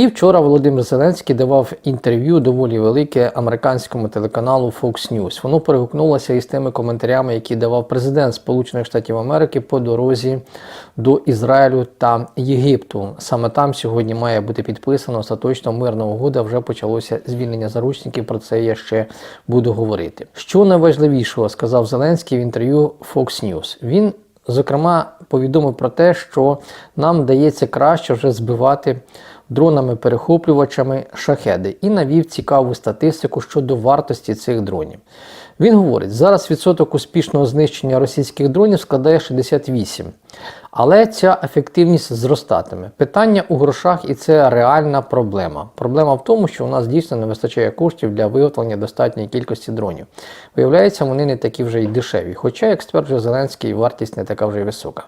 І вчора Володимир Зеленський давав інтерв'ю доволі велике американському телеканалу Fox News. Воно перегукнулося із тими коментарями, які давав президент Сполучених Штатів Америки по дорозі до Ізраїлю та Єгипту. Саме там сьогодні має бути підписано остаточно мирна угода. Вже почалося звільнення заручників. Про це я ще буду говорити. Що найважливішого сказав Зеленський в інтерв'ю Fox News. Він Зокрема, повідомив про те, що нам вдається краще вже збивати дронами-перехоплювачами шахеди і навів цікаву статистику щодо вартості цих дронів. Він говорить, зараз відсоток успішного знищення російських дронів складає 68, але ця ефективність зростатиме. Питання у грошах і це реальна проблема. Проблема в тому, що у нас дійсно не вистачає коштів для виготовлення достатньої кількості дронів. Виявляється, вони не такі вже й дешеві, хоча, як стверджує Зеленський, вартість не така вже й висока.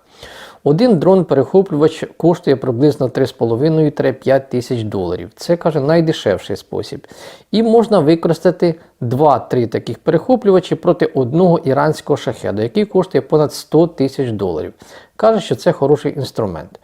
Один дрон-перехоплювач коштує приблизно 3,5-5 тисяч доларів. Це каже найдешевший спосіб. І можна використати 2-3 таких перехоплювачі проти одного іранського шахеда, який коштує понад 100 тисяч доларів. Каже, що це хороший інструмент.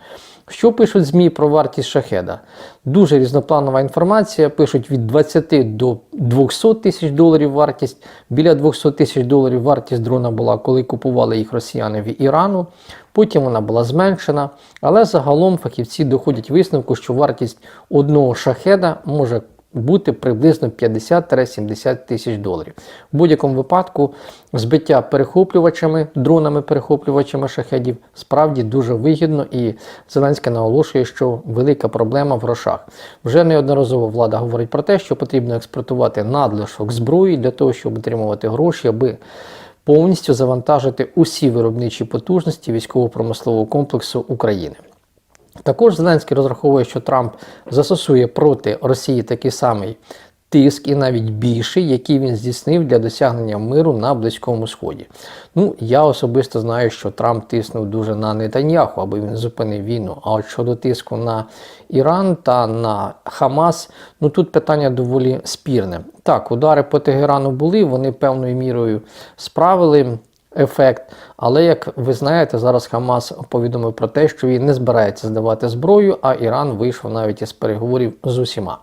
Що пишуть ЗМІ про вартість шахеда? Дуже різнопланова інформація. Пишуть від 20 до 200 тисяч доларів вартість. Біля 200 тисяч доларів вартість дрона була, коли купували їх росіяни в Ірану. Потім вона була зменшена. Але загалом фахівці доходять висновку, що вартість одного шахеда може бути приблизно 50-70 тисяч доларів. В будь-якому випадку збиття перехоплювачами, дронами-перехоплювачами шахедів справді дуже вигідно, і Зеленський наголошує, що велика проблема в грошах. Вже неодноразово влада говорить про те, що потрібно експортувати надлишок зброї для того, щоб отримувати гроші, аби повністю завантажити усі виробничі потужності військово-промислового комплексу України. Також Зеленський розраховує, що Трамп застосує проти Росії такий самий тиск і навіть більший, який він здійснив для досягнення миру на Близькому Сході. Ну, я особисто знаю, що Трамп тиснув дуже на Нетаньяху, аби він зупинив війну. А от щодо тиску на Іран та на Хамас, ну тут питання доволі спірне. Так, удари по Тегерану були, вони певною мірою справили ефект. Але як ви знаєте, зараз Хамас повідомив про те, що він не збирається здавати зброю, а Іран вийшов навіть із переговорів з усіма.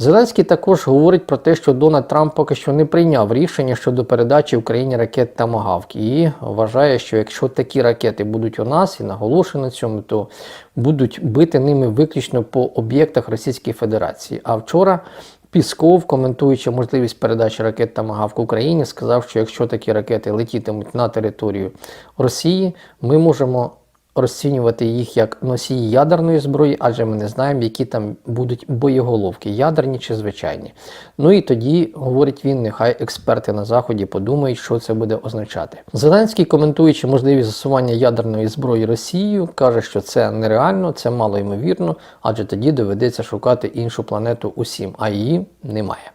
Зеленський також говорить про те, що Дональд Трамп поки що не прийняв рішення щодо передачі Україні ракет Тамагавк. І вважає, що якщо такі ракети будуть у нас і наголошує на цьому, то будуть бити ними виключно по об'єктах Російської Федерації. А вчора Пісков, коментуючи можливість передачі ракет Тамагавк Україні, сказав, що якщо такі ракети летітимуть на територію Росії, ми можемо розцінювати їх як носії ядерної зброї, адже ми не знаємо, які там будуть боєголовки, ядерні чи звичайні. Ну і тоді, говорить він, нехай експерти на Заході подумають, що це буде означати. Зеленський, коментуючи можливість засування ядерної зброї Росією, каже, що це нереально, це мало ймовірно, адже тоді доведеться шукати іншу планету усім, а її немає.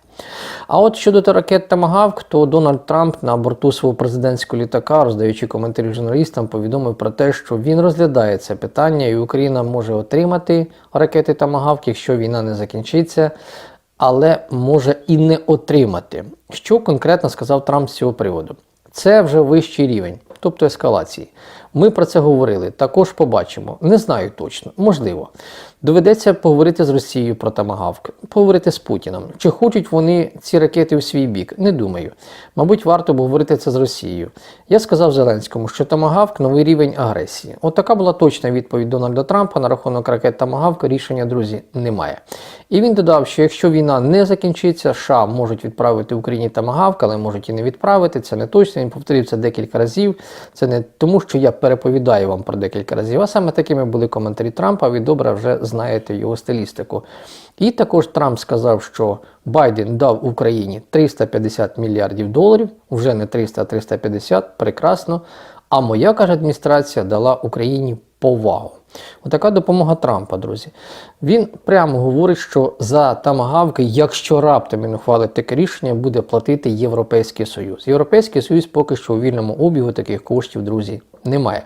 А от щодо ракет Тамагавк, то Дональд Трамп на борту свого президентського літака, роздаючи коментарі журналістам, повідомив про те, що він розглядає це питання, і Україна може отримати ракети Тамагавк, якщо війна не закінчиться, але може і не отримати. Що конкретно сказав Трамп з цього приводу? Це вже вищий рівень, тобто ескалації. Ми про це говорили, також побачимо. Не знаю точно, можливо. Доведеться поговорити з Росією про Тамагавк, поговорити з Путіном. Чи хочуть вони ці ракети у свій бік? Не думаю. Мабуть, варто обговорити це з Росією. Я сказав Зеленському, що Тамагавк новий рівень агресії. От така була точна відповідь Дональда Трампа на рахунок ракет Тамагавк. Рішення, друзі, немає. І він додав, що якщо війна не закінчиться, США можуть відправити Україні Тамагавк, але можуть і не відправити. Це не точно. Він повторив це декілька разів. Це не тому, що я переповідаю вам про декілька разів, а саме такими були коментарі Трампа. Ви добре вже знаєте його стилістику. І також Трамп сказав, що Байден дав Україні 350 мільярдів доларів, вже не 300, а 350, прекрасно. А моя каже адміністрація дала Україні повагу. Отака допомога Трампа, друзі. Він прямо говорить, що за тамагавки, якщо раптом він ухвалить таке рішення, буде платити Європейський Союз. Європейський Союз поки що у вільному обігу таких коштів, друзі, немає.